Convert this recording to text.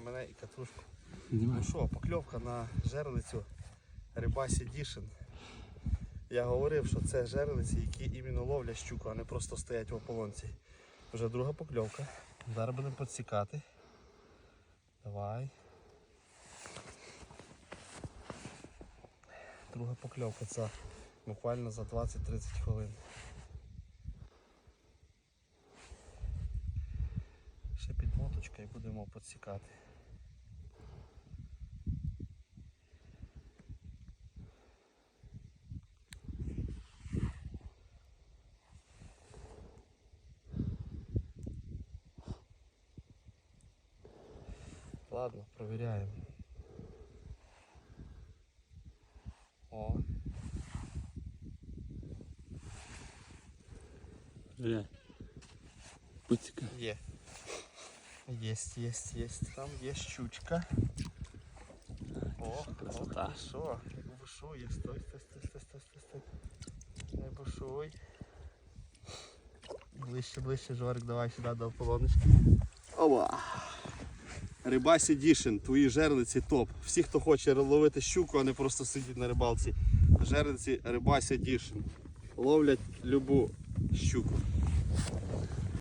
мене і катушку. Ну що, покльовка на жерлицю Рибасі Дішин. Я говорив, що це жерлиці, які іменно ловлять щуку, а не просто стоять в ополонці. Вже друга покльовка. Зараз будемо підсікати. Давай. Друга покльовка це буквально за 20-30 хвилин. Ще підмоточка і будемо підсікати. Ладно, проверяем. О, Бля. Пуцька. є. Есть, есть, есть. Там є щучка. О, красота. О, що? Не бушує. Стой, стой, стой, стой, стой, стой, стой. Не бушуй. Ближче, ближче, Жорик, давай сюди до полоночки. Ова! Рибасі Дішин, твої жерлиці топ. Всі, хто хоче ловити щуку, а не просто сидіти на рибалці. Жерлиці Рибася Дішин. Ловлять любу щуку.